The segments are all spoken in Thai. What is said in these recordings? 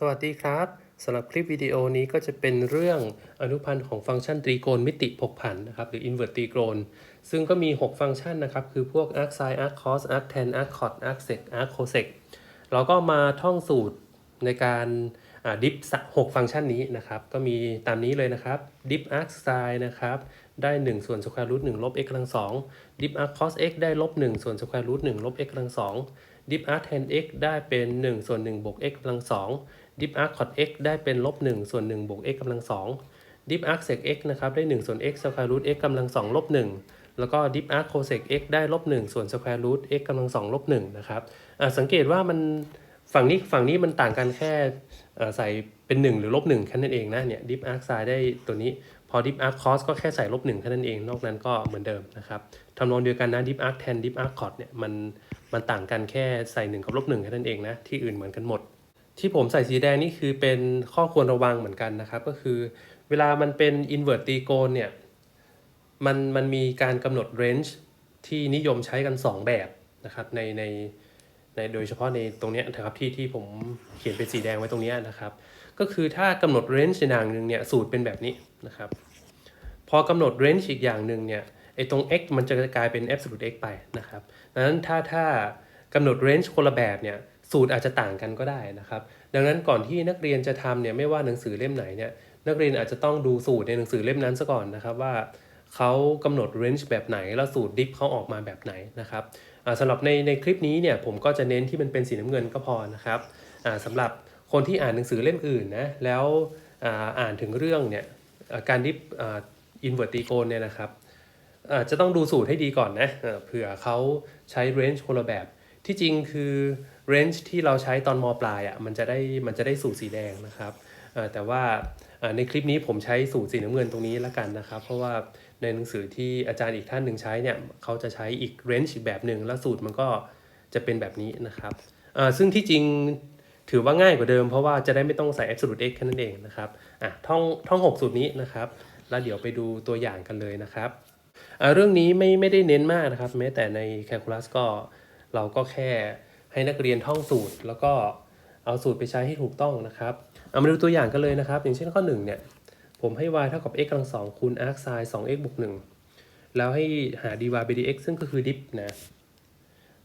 สวัสดีครับสำหรับคลิปวิดีโอนี้ก็จะเป็นเรื่องอนุพันธ์ของฟังก์ชันตรีโกณมิติผกผันนะครับหรือ invert ตรีโกณซึ่งก็มี 6 ฟังก์ชันนะครับ คือพวก arc sin arc cos arc tan arc cot arc sec arc cosec เราก็มาท่องสูตรในการดิฟหกฟังก์ชันนี้นะครับ ก็มีตามนี้เลยนะครับ diff arc sin นะครับ ได้ 1 ส่วน square root 1ลบ x กำลัง2 diff arc cos x ได้ลบ1ส่วน square root 1ลบ x กำลัง2 diff arc tan x ได้เป็น 1 ส่วน1บวก x กำลัง2 diff arc cot x ได้เป็นลบ1ส่วน1บวก x กำลัง2 diff arc sec x นะครับได้ 1 ส่วน x square root x กำลัง2ลบ1แล้วก็ diff arc cosec x ได้ลบ1ส่วน square root x กำลัง2ลบ1นะครับสังเกตว่ามันฝั่งนี้ฝั่งนี้มันต่างกันแค่ใส่เป็น 1 หรือลบ1แค่นั้นเองนะเนี่ย diff arc sin ได้ตัวนี้พอ diff arc cos ก็แค่ใส่ลบ1แค่นั้นเอง นอกนั้นก็เหมือนเดิมนะครับทำนองเดียวกันนะ diff arc tan diff arc cot เนี่ยมันมันต่างกันแค่ใส่ 1 กับลบ1แค่นั้นเองนะที่อื่นเหมือนกันหมด ที่ผมใส่สีแดงนี่คือเป็นข้อควรระวังเหมือนกันนะครับ ก็คือเวลามันเป็น invert ตีโกณเนี่ยมันมันมีการกำหนด range ที่นิยมใช้กัน 2 แบบนะครับในในในโดยเฉพาะในตรงเนี้ยนะครับที่ที่ผมเขียนเป็นสีแดงไว้ตรงเนี้ยนะครับ ก็คือถ้ากำหนด range อย่างหนึ่งเนี่ยสูตรเป็นแบบนี้นะครับพอกำหนด range อีกอย่างหนึ่งเนี่ยไอ้ตรง x มันจะกลายเป็น absolute x ไปนะครับดังนั้นถ้าถ้ากำหนด range คนละแบบเนี่ยสูตรอาจจะต่างกันก็ได้นะครับ ดังนั้นก่อนที่นักเรียนจะทำเนี่ยไม่ว่าหนังสือเล่มไหนเนี่ยนักเรียนอาจจะต้องดูสูตรในหนังสือเล่มนั้นซะก่อนนะครับว่าเขากำหนด range แบบไหน แล้วสูตรดิฟเขาออกมาแบบไหนนะครับอ่าสำหรับในในคลิปนี้เนี่ยผมก็จะเน้นที่มันเป็นสีน้ำเงินก็พอนะครับอ่าสำหรับคนที่อ่านหนังสือเล่มอื่นนะแล้วอ่านถึงเรื่องเนี่ยการดิฟอ่า invert ตรีโกณเนี่ยนะครับอาจะต้องดูสูตรให้ดีก่อนนะเผื่อเขาใช้ range คนละแบบ ที่จริงคือ range ที่เราใช้ตอนมปลายอะมันจะได้มันจะได้สูตรสีแดงนะครับแต่ว่าในคลิปนี้ผมใช้สูตรสีน้ำเงินตรงนี้ละกันนะครับ เพราะว่าในหนังสือที่อาจารย์อีกท่านหนึ่งใช้เนี่ยเขาจะใช้อีก range อีกแบบหนึ่งแล้วสูตรมันก็จะเป็นแบบนี้นะครับซึ่งที่จริงถือว่าง่ายกว่าเดิมเพราะว่าจะได้ไม่ต้องใส่ absolute x แค่นั้นเองนะครับอะท่องท่องหกสูตรนี้นะครับ แล้วเดี๋ยวไปดูตัวอย่างกันเลยนะครับเรื่องนี้ไม่ไม่ได้เน้นมากนะครับ แม้แต่ใน calculus ก็เราก็แค่ ให้นักเรียนท่องสูตร แล้วก็เอาสูตรไปใช้ให้ถูกต้องนะครับ เอามาดูตัวอย่างกันเลยนะครับ อย่างเช่นข้อ1เนี่ย ผมให้ y เท่ากับ x กำลัง2คูณ arc sin 2x บวก1แล้วให้หา dy by dx ซึ่งก็คือดิฟนะ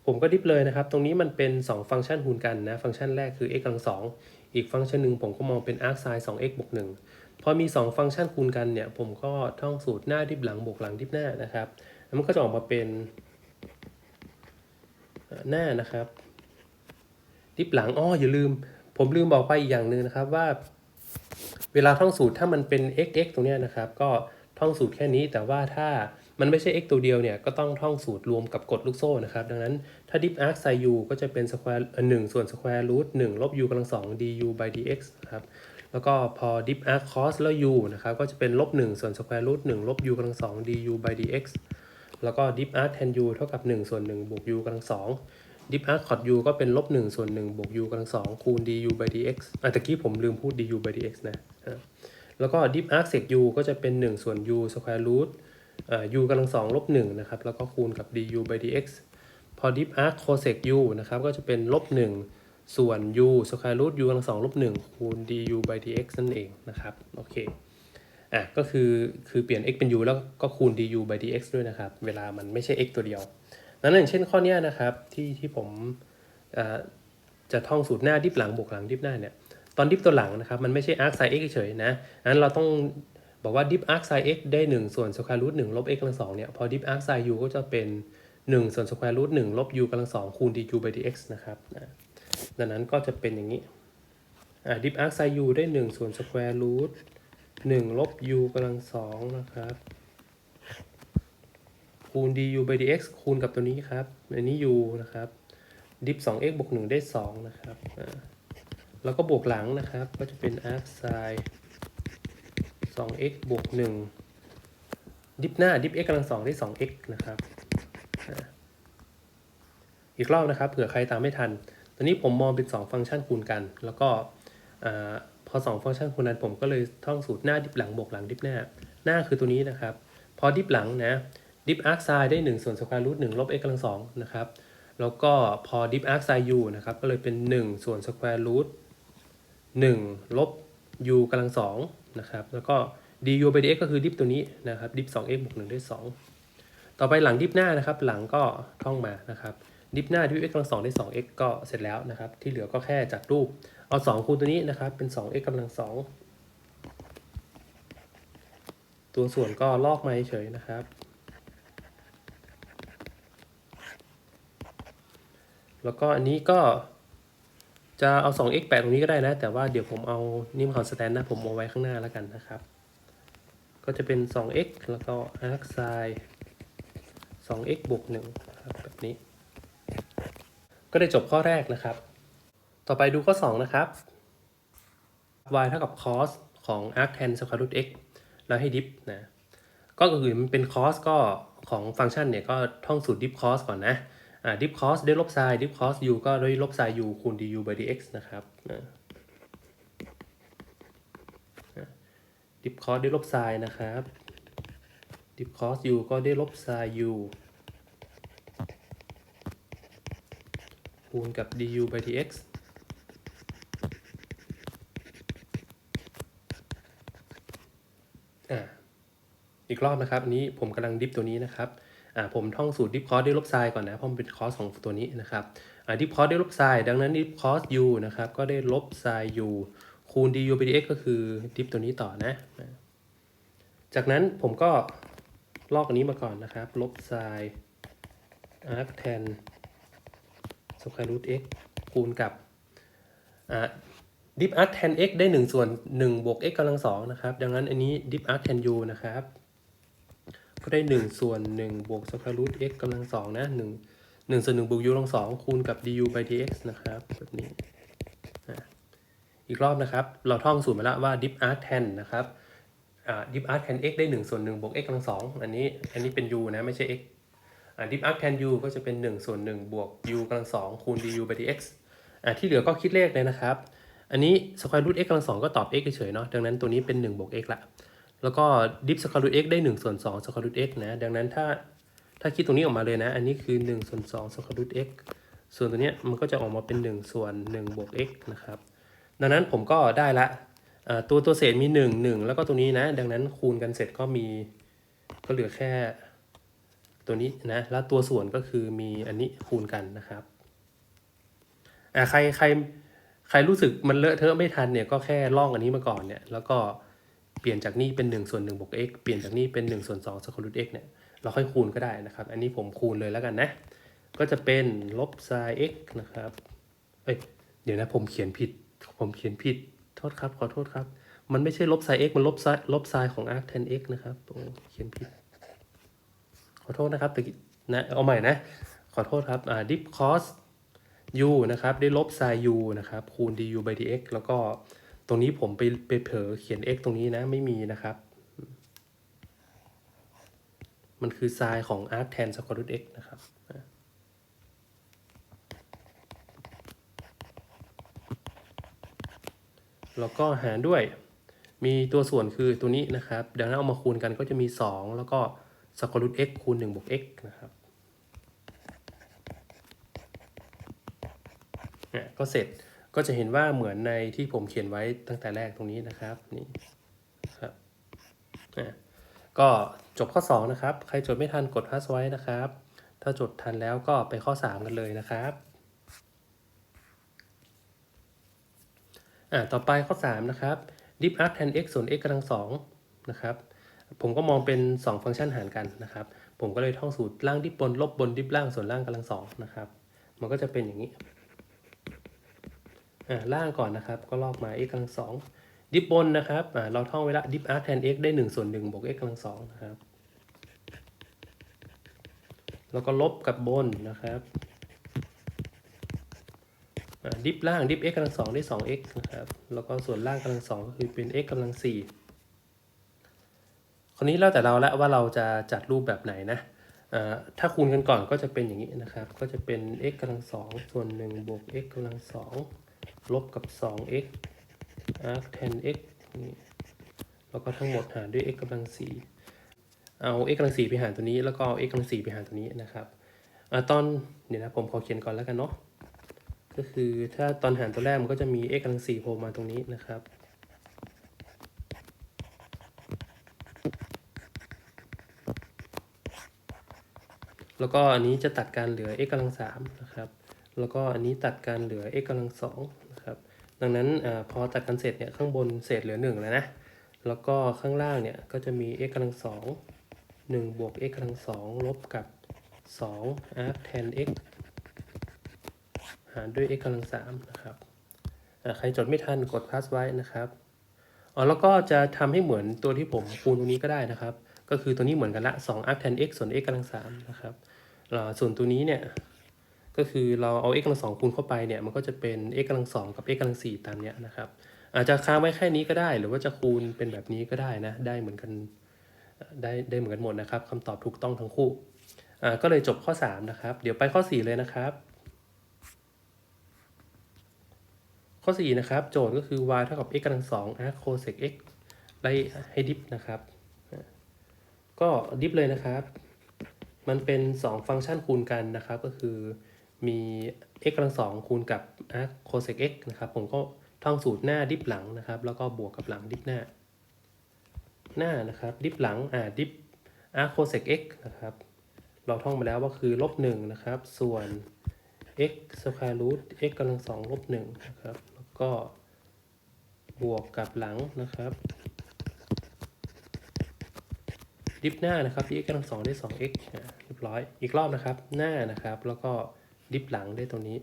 ผมก็ดิฟเลยนะครับ ตรงนี้มันเป็น 2 ฟังก์ชันคูณกันนะ ฟังก์ชันแรกคือ x กำลัง2อีกฟังก์ชันหนึ่งผมก็มองเป็น arc sin 2x บวก1พอมี 2 ฟังก์ชันคูณกันเนี่ย ผมก็ท่องสูตรหน้าดิฟหลังบวกหลังดิฟหน้านะครับแล้วมันก็จะออกมาเป็นหน้านะครับ ดิฟหลังอ้ออย่าลืม ผมลืมบอกไปอีกอย่างหนึ่งนะครับว่า เวลาท่องสูตรถ้ามันเป็น x x ตรงนี้นะครับ ก็ท่องสูตรแค่นี้ แต่ว่าถ้ามันไม่ใช่ x ตัวเดียวเนี่ยก็ต้องท่องสูตรรวมกับกฎลูกโซ่นะครับ ดังนั้นถ้า diff arc sin u ก็จะเป็น square หนึ่งส่วน square root 1ลบ u กำลังสอง du by dx นะครับแล้วก็พอ diff arc cos แล้ว u นะครับก็จะเป็นลบ1ส่วน square root 1ลบ u กำลัง2 du by dx แล้วก็ diff arc tan u เท่ากับ1ส่วน1บวก u กำลัง2 ดิฟอาร์คอด u ก็เป็นลบ1ส่วน1บวก u กำลัง2คูณ du by dx อะตะกี้ผมลืมพูด du by dx นะอะแล้วก็ดิฟอาร์คเซก u ก็จะเป็น1ส่วน u square root อ่า u กำลัง2ลบ1นะครับ แล้วก็คูณกับ du by dx พอดิฟอาร์คโคเซก u นะครับ ก็จะเป็นลบ1ส่วน u square root u กำลัง2ลบ1คูณ du by dx นั่นเองนะครับ โอเค อะ ก็คือ คือเปลี่ยน x เป็น u แล้วก็คูณ du by dx ด้วยนะครับ เวลามันไม่ใช่ x ตัวเดียว นั้นอย่างเช่นข้อนี้นะครับที่ที่ผมจะท่องสูตรหน้าดิฟหลังบวกหลังดิฟหน้าเนี่ยตอนดิฟตัวหลังนะครับมันไม่ใช่ arc sin x เฉยๆนะนั้นเราต้องบอกว่าดิฟ arc sin x ได้ 1 ส่วน square root 1ลบ x กำลัง2เนี่ยพอดิฟ arc sin u ก็จะเป็น 1 ส่วน square root 1ลบ u กำลัง2คูณ du by dx นะครับดังนั้นก็จะเป็นอย่างนี้อ่าดิฟ arc sin u ได้ 1 ส่วน square root 1ลบ u กำลัง2นะครับ คูณ du by dx คูณกับตัวนี้ครับ อันนี้ u นะครับ ดิฟ 2x บวก 1 ได้ 2 นะครับ แล้วก็บวกหลังนะครับ ก็จะเป็น arc sin 2x บวก 1 ดิฟหน้า ดิฟ x กำลัง 2 ได้ 2x นะครับ อีกรอบนะครับ เผื่อใครตามไม่ทัน ตอนนี้ผมมองเป็น 2 ฟังก์ชันคูณกัน แล้วก็อพอ 2 ฟังก์ชันคูณกันผมก็เลยท่องสูตรหน้าดิฟหลังบวกหลังดิฟหน้า หน้าคือตัวนี้นะครับ พอดิฟหลังนะ ดิฟอาร์คไซได้1ส่วนสแควร์รูท1ลบ x กกำลัง2นะครับ แล้วก็พอดิฟอาร์คไซ u นะครับก็เลยเป็น 1 ส่วนสแควร์รูท1ลบ u กำลังสองนะครับแล้วก็ du by dx ก็คือดิฟตัวนี้นะครับดิฟ 2x บวก1ได้2ต่อไปหลังดิฟหน้านะครับ หลังก็ท่องมานะครับดิฟหน้าดิฟ x กกำลังสองได้ 2x ก็เสร็จแล้วนะครับ ที่เหลือก็แค่จัดรูปเอา2คูณตัวนี้นะครับเป็น 2x กกำลังสองตัวส่วนก็ลอกมาเฉยนะครับ แล้วก็อันนี้ก็จะเอา 2x แปะตรงนี้ก็ได้นะ แต่ว่าเดี๋ยวผมเอานี่มาคอนสแตนนะ ผมเอาไว้ข้างหน้าแล้วกันนะครับ ก็จะเป็น 2x แล้วก็ arc sin 2x บวก1นะครับแบบนี้ ก็ได้จบข้อแรกนะครับ ต่อไปดูข้อ 2 นะครับ y เท่ากับ cos ของ arc tan square root x แล้วให้ดิฟนะ ก็คือมันเป็น cos ก็ของฟังก์ชันเนี่ยก็ท่องสูตร dip cos ก่อนนะ ดิฟคอสได้ลบไซด์ดิฟคอสยูก็ได้ลบไซด์ยูคูณดียูบย์ดีเอ็กซ์นะครับดิฟคอสได้ลบไซด์นะครับดิฟคอสยูก็ได้ลบไซด์ u คูณกับดียูบย์ดีเอ็กซ์อีกรอบนะครับนี้ผมกำลังดิฟตัวนี้นะครับ ผมท่องสูตรดิฟคอสด้วยลบไซน์ก่อนนะเพราะมันเป็นคอสของตัวนี้นะครับอ่าดิฟคอสด้วยลบไซน์ดังนั้นดิฟคอส u นะครับก็ได้ลบไซน์ u คูณ du by dx ก็คือดิฟตัวนี้ต่อนะ จากนั้นผมก็ลอกอันนี้มาก่อนนะครับ ลบไซน์ arc tan square root x คูณกับอ่าดิฟ arc tan x ได้ 1 ส่วน1บวก x กำลังสองนะครับ ดังนั้นอันนี้ดิฟ arc tan u นะครับ ก็ได้ 1 ส่วน 1 บวก square root x กำลังสองนะ1 1ส่วน1บวก u กำลังสองคูณกับ du by dx นะครับแบบนี้อีกรอบนะครับ เราท่องสูตรมาแล้วว่า diff arc tan นะครับอ่า diff arc tan x ได้ 1 ส่วน1บวก x กำลังสองอันนี้อันนี้เป็น u นะ ไม่ใช่ x อ่า diff arc tan u ก็จะเป็น 1 ส่วน1บวก u กำลังสองคูณ du by dx อ่าที่เหลือก็คิดเลขเลยนะครับ อันนี้ square root x กำลังสองก็ตอบ x เฉยๆเนาะดังนั้นตัวนี้เป็น 1 บวก x ละ แล้วก็ diff square root x ได้1ส่วน2 square root x นะ ดังนั้นถ้าถ้าคิดตรงนี้ออกมาเลยนะ อันนี้คือ1ส่วน2 square root x ส่วนตัวเนี้ยมันก็จะออกมาเป็น 1 ส่วน1บวก x นะครับ ดังนั้นผมก็ได้ละตัวตัวเศษมี 1 1 แล้วก็ตัวนี้นะ ดังนั้นคูณกันเสร็จก็มีก็เหลือแค่ตัวนี้นะ แล้วตัวส่วนก็คือมีอันนี้คูณกันนะครับอ่าใครใครใครรู้สึกมันเลอะเทอะไม่ทันเนี่ยก็แค่ล่องอันนี้มาก่อนเนี่ย แล้วก็ เปลี่ยนจากนี่เป็น1ส่วน1บวก x เปลี่ยนจากนี่เป็น1ส่วน2สกอรูท x เนี่ยเราค่อยคูณก็ได้นะครับ อันนี้ผมคูณเลยแล้วกันนะ ก็จะเป็นลบ sin x นะครับ เอ้ย เดี๋ยวนะผมเขียนผิด ผมเขียนผิด โทษครับ ขอโทษครับ มันไม่ใช่ลบ sin x มันลบ sin ลบ sin ของ arc tan x นะครับโอ้เขียนผิด ขอโทษนะครับตะกี้นะ เอาใหม่นะ ขอโทษครับ อ่า dip cos u นะครับ ได้ลบ sin u นะครับ คูณ du by dx แล้วก็ ตรงนี้ผมไปไปเผลอเขียน x ตรงนี้นะไม่มีนะครับ มันคือ sin ของ arc tan square root x นะครับแล้วก็หารด้วยมีตัวส่วนคือตัวนี้นะครับ ดังนั้นเอามาคูณกันก็จะมี 2 แล้วก็ square root x คูณ1บวก x นะครับเนี่ยก็เสร็จ ก็จะเห็นว่าเหมือนในที่ผมเขียนไว้ตั้งแต่แรกตรงนี้นะครับนี่ครับอะก็จบข้อ 2 นะครับ ใครจดไม่ทันกดพัสไว้นะครับ ถ้าจดทันแล้วก็ไปข้อ 3 กันเลยนะครับอ่าต่อไปข้อ 3 นะครับ diff arc tan x ส่วน x กำลังสองนะครับ ผมก็มองเป็น 2 ฟังก์ชันหารกันนะครับ ผมก็เลยท่องสูตรล่างดิบบนลบบนดิบล่างส่วนล่างกำลังสองนะครับ มันก็จะเป็นอย่างนี้ อ่าล่างก่อนนะครับ ก็ลอกมา x กำลังสองดิบบนนะครับอ่าเราท่องไว้ละ diff arc tan x ได้1ส่วน1บวก x กำลังสองนะครับ แล้วก็ลบกับบนนะครับดิฟล่างดิฟ x กำลังสองได้ 2x นะครับ แล้วก็ส่วนล่างกำลังสองก็คือเป็น x กำลังสี่คราวนี้แล้วแต่เราละว่าเราจะจัดรูปแบบไหนนะถ้าคูณกันก่อนก็จะเป็นอย่างนี้นะครับ ก็จะเป็น x กำลังสองส่วน1บวก x กำลังสอง ลบกับ 2x arc tan x นี่แล้วก็ทั้งหมดหารด้วย x กำลังสี่เอา x กำลังสี่ไปหารตัวนี้ แล้วก็เอา x กำลังสี่ไปหารตัวนี้นะครับอตอนเดี๋ยวนะผมขอเขียนก่อนแล้วกันเนาะก็คือถ้าตอนหารตัวแรกมันก็จะมี x กำลังสี่โผล่มาตรงนี้นะครับแล้วก็อันนี้จะตัดการเหลือ x กำลังสามนะครับ แล้วก็อันนี้ตัดการเหลือ x กำลังสองนะครับ ดังนั้นอพอตัดกันเสร็จเนี่ยข้างบนเศษเหลือหนึ่งแล้วนะ แล้วก็ข้างล่างเนี่ยก็จะมี x กำลังสองหนึ่งบวก x กำลังสองลบกับสอง arc tan x หารด้วย x กำลังสามนะครับใครจดไม่ทันกด plus ไว้นะครับอ๋อแล้วก็จะทำให้เหมือนตัวที่ผมคูณตรงนี้ก็ได้นะครับ ก็คือตัวนี้เหมือนกันละ2 arc tan x ส่วน x กำลังสามนะครับส่วนตัวนี้เนี่ย ก็คือเราเอา x กำลังสองคูณเข้าไปเนี่ยมันก็จะเป็น x กำลังสองกับ x กำลังสี่ตามเนี้ยนะครับ อาจจะค้างไว้แค่นี้ก็ได้ หรือว่าจะคูณเป็นแบบนี้ก็ได้นะได้เหมือนกันได้ได้เหมือนกันหมดนะครับคำตอบถูกต้องทั้งคู่อ่าก็เลยจบข้อ 3 นะครับ เดี๋ยวไปข้อ 4 เลยนะครับ ข้อ 4 นะครับ โจทย์ก็คือ y เท่ากับ x กำลังสอง arc cosec x ไล่ให้ดิฟนะครับ ก็ดิฟเลยนะครับ มันเป็น 2 ฟังก์ชันคูณกันนะครับ ก็คือ มี x กำลังสองคูณกับ arc cosec x นะครับ ผมก็ท่องสูตรหน้าดิฟหลังนะครับ แล้วก็บวกกับหลังดิฟหน้า หน้านะครับ ดิฟหลังอ่าดิฟ arc cosec x นะครับ เราท่องมาแล้วว่าคือลบหนึ่งนะครับ ส่วน x square root x กำลังสองลบหนึ่งนะครับ แล้วก็บวกกับหลังนะครับ ดิฟหน้านะครับที่ x กำลังสองได้ 2x อ่าเรียบร้อย อีกรอบนะครับ หน้านะครับ แล้วก็ ดิฟหลังได้ตรงนี้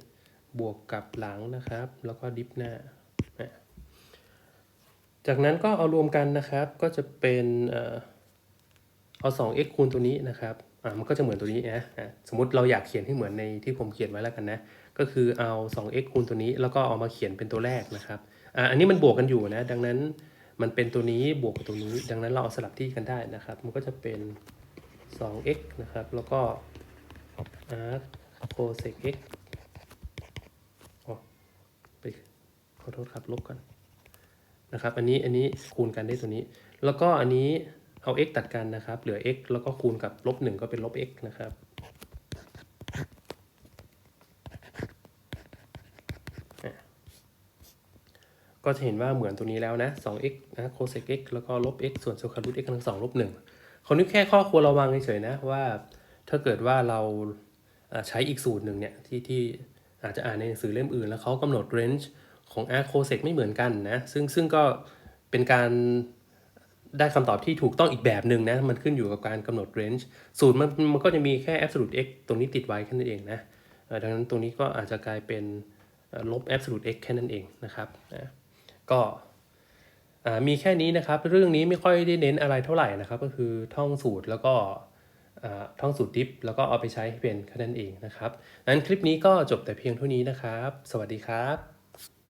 บวกกับหลังนะครับ แล้วก็ดิฟหน้า จากนั้นก็เอารวมกันนะครับ ก็จะเป็นเอ่อเอา 2x คูณตัวนี้นะครับอ่ามันก็จะเหมือนตัวนี้นะสมมติเราอยากเขียนให้เหมือนในที่ผมเขียนไว้แล้วกันนะ ก็คือเอา 2x คูณตัวนี้แล้วก็เอามาเขียนเป็นตัวแรกนะครับอ่าอันนี้มันบวกกันอยู่นะ ดังนั้นมันเป็นตัวนี้บวกกับตัวนี้ ดังนั้นเราเอาสลับที่กันได้นะครับ มันก็จะเป็น 2x นะครับ แล้วก็ arc cosec x อ๋อไปขอโทษครับ ลบกันนะครับ อันนี้อันนี้คูณกันได้ตัวนี้ แล้วก็อันนี้เอา x ตัดกันนะครับ เหลือ x แล้วก็คูณกับลบหนึ่งก็เป็นลบ x นะครับก็จะเห็นว่าเหมือนตัวนี้แล้วนะ 2x นะ cosec x แล้วก็ลบ x ส่วน square root x กำลังสองลบหนึ่งเขานึกแค่ข้อควรระวังเฉยๆนะว่า ถ้าเกิดว่าเรา ใช้อีกสูตรหนึ่งเนี่ยที่ที่อาจจะอ่านในหนังสือเล่มอื่น แล้วเขากำหนด range ของ arc cosec ไม่เหมือนกันนะซึ่งซึ่งก็เป็นการได้คำตอบที่ถูกต้องอีกแบบหนึ่งนะ มันขึ้นอยู่กับการกำหนด range สูตรมันมันก็จะมีแค่ absolute x ตรงนี้ติดไว้แค่นั้นเองนะดังนั้นตรงนี้ก็อาจจะกลายเป็นเอ่อลบ absolute x แค่นั้นเองนะครับนะก็มีแค่นี้นะครับ เรื่องนี้ไม่ค่อยได้เน้นอะไรเท่าไหร่นะครับ ก็คือท่องสูตรแล้วก็ ท่องสูตรดิฟแล้วก็เอาไปใช้ให้เป็นแค่นั้นเองนะครับงั้นคลิปนี้ก็จบแต่เพียงเท่านี้นะครับ สวัสดีครับ